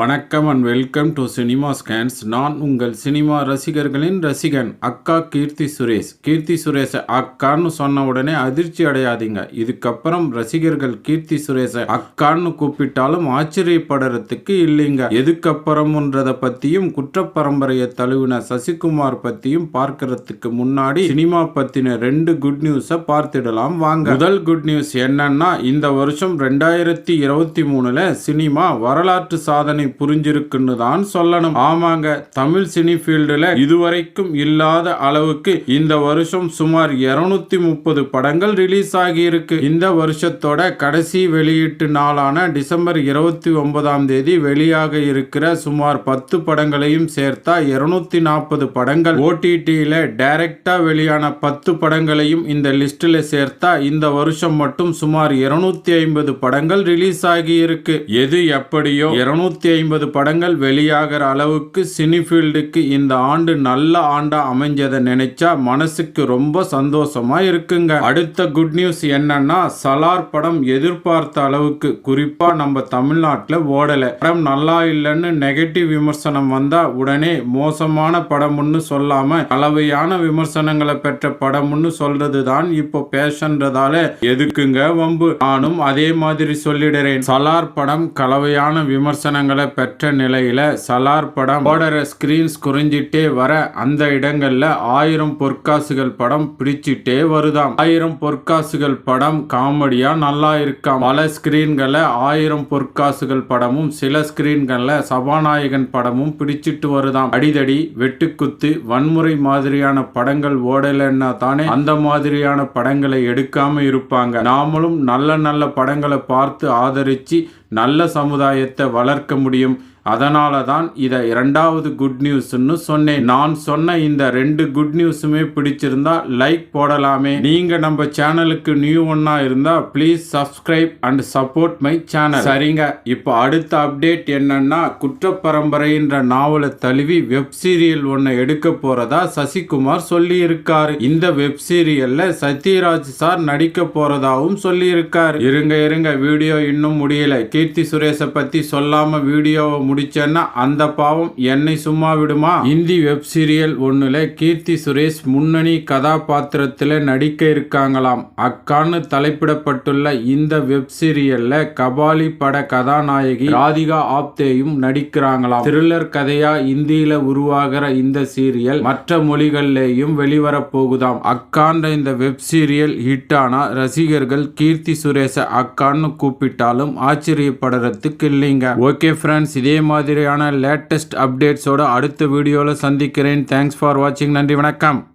வணக்கம் and welcome to cinema scans நான் உங்கள் சினிமா ரசிகர்களின் ரசிகன் அக்கா கீர்த்தி சுரேஷ். கீர்த்தி சுரேஷை அக்கான்னு சொன்ன உடனே அதிர்ச்சி அடையாதீங்க. இதுக்கப்புறம் ரசிகர்கள் கீர்த்தி சுரேஷை அக்கான்னு கூப்பிட்டாலும் ஆச்சரியப்படுறதுக்கு இல்லைங்க. எதுக்கப்புறம்ன்றத பற்றியும் குற்றப்பரம்பரையை தழுவின சசிகுமார் பற்றியும் பார்க்கறதுக்கு முன்னாடி சினிமா பற்றின ரெண்டு குட் நியூஸை பார்த்துடலாம் வாங்க. முதல் குட் நியூஸ் என்னன்னா இந்த வருஷம் ரெண்டாயிரத்தி இருபத்தி மூணுல சினிமா வரலாற்று சாதனை புரிஞ்சிருக்குன்னு தான் சொல்லணும். ஆமாங்க தமிழ் சினி ஃபீல்டில் இதுவரைக்கும் இல்லாத அளவுக்கு இந்த வருஷம் சுமார் 230 முப்பது படங்கள் ரிலீஸ் ஆகியிருக்கு. இந்த வருஷத்தோட கடைசி வெளியீட்டு நாளான டிசம்பர் இருபத்தி ஒன்பதாம் தேதி வெளியாக இருக்கிற சுமார் பத்து படங்களையும் சேர்த்தா 240 நாற்பது படங்கள் ஓடிடியில் டைரக்டா வெளியான பத்து படங்களையும் இந்த லிஸ்டில் சேர்த்தா இந்த வருஷம் மட்டும் சுமார் 250 ஐம்பது படங்கள் ரிலீஸ் ஆகி இருக்கு எது எப்படியோ 250 ஐம்பது படங்கள் வெளியாகிற அளவுக்கு சினிஃபீல்டுக்கு இந்த ஆண்டு நல்ல ஆண்டா அமைஞ்சதை நினைச்சா மனசுக்கு ரொம்ப சந்தோஷமா இருக்குங்க. அடுத்த குட் நியூஸ் என்னன்னா சலார் படம் எதிர்பார்த்த அளவுக்கு குறிப்பா நம்ம தமிழ்நாட்டில் ஓடல. படம் நல்லா இல்லைன்னு நெகட்டிவ் விமர்சனம் வந்தா உடனே மோசமான படம்னு சொல்லாம கலவையான விமர்சனங்களை பெற்ற படம்னு சொல்றது தான் இப்போ பேஷன்றதால எதுக்குங்க வம்பு? நானும் அதே மாதிரி சொல்லிடுறேன். சலார் படம் கலவையான விமர்சனங்களை பெற்ற நிலையில் சலார் படம் ஓடுற ஸ்க்ரீன்ஸ் குறைஞ்சிட்டே வர அந்த இடங்களில் ஆயிரம் பொற்காசுகள் படம் பிடிச்சிட்டே வருதாம். ஆயிரம் பொற்காசுகள் படம் காமெடியா நல்லா இருக்காம். பல ஸ்கிரீன்களை ஆயிரம் பொற்காசுகள் படமும் சில ஸ்க்ரீன்களில் சபாநாயகன் படமும் பிடிச்சிட்டு வருதாம். அடிதடி வெட்டுக்குத்து வன்முறை மாதிரியான படங்கள் ஓடலைன்னா தானே அந்த மாதிரியான படங்களை எடுக்காம இருப்பாங்க. நாமளும் நல்ல நல்ல படங்களை பார்த்து ஆதரிச்சு நல்ல சமுதாயத்தை வளர்க்க முடியும். அதனால தான் இதை இரண்டாவது குட் நியூஸ்னு சொன்னேன். நான் சொன்ன இந்த ரெண்டு குட் நியூஸுமே பிடிச்சிருந்தா லைக் போடலாமே. நீங்க நம்ம சேனலுக்கு நியூ ஒன்னா இருந்தா please subscribe and support my channel சரிங்க. இப்போ அடுத்த அப்டேட் என்னன்னா குற்றப்பரம்பரைன்ற நாவலை தழுவி வெப் சீரியல் ஒன்று எடுக்க போறதா சசிகுமார் சொல்லி இருக்காரு இந்த வெப் சீரியல்ல சத்யராஜ் சார் நடிக்க போறதாவும் சொல்லி இருக்காரு இருங்க இருங்க வீடியோ இன்னும் முடியல. கீர்த்தி சுரேஷை பத்தி சொல்லாம வீடியோவை முடிச்சேன்னா அந்த பாவம் என்னை சும்மா விடுமா? இந்தி வெப் சீரியல் ஒண்ணுல கீர்த்தி சுரேஷ் முன்னணி கதாபாத்திரத்துல நடிக்க இருக்காங்களாம். அக்கான்னு தலைப்பிடப்பட்டுள்ள இந்த வெப் சீரியல்ல கபாலி பட கதாநாயகி ராதிகா ஆப்தேயும் நடிக்கிறாங்களாம். த்ரில்லர் கதையா இந்தியில உருவாகிற இந்த சீரியல் மற்ற மொழிகள்லேயும் வெளிவரப்போகுதாம். அக்கான்ற இந்த வெப் சீரியல் ஹிட் ஆனா ரசிகர்கள் கீர்த்தி சுரேஷை அக்கான்னு கூப்பிட்டாலும் ஆச்சரியப்படுறதுக்கு இல்லைங்க. ஓகே ஃப்ரெண்ட்ஸ் இதே மாதிரியான லேட்டஸ்ட் அப்டேட்ஸோட அடுத்த வீடியோவில் சந்திக்கிறேன். தேங்க்ஸ் ஃபார் வாட்சிங் நன்றி வணக்கம்.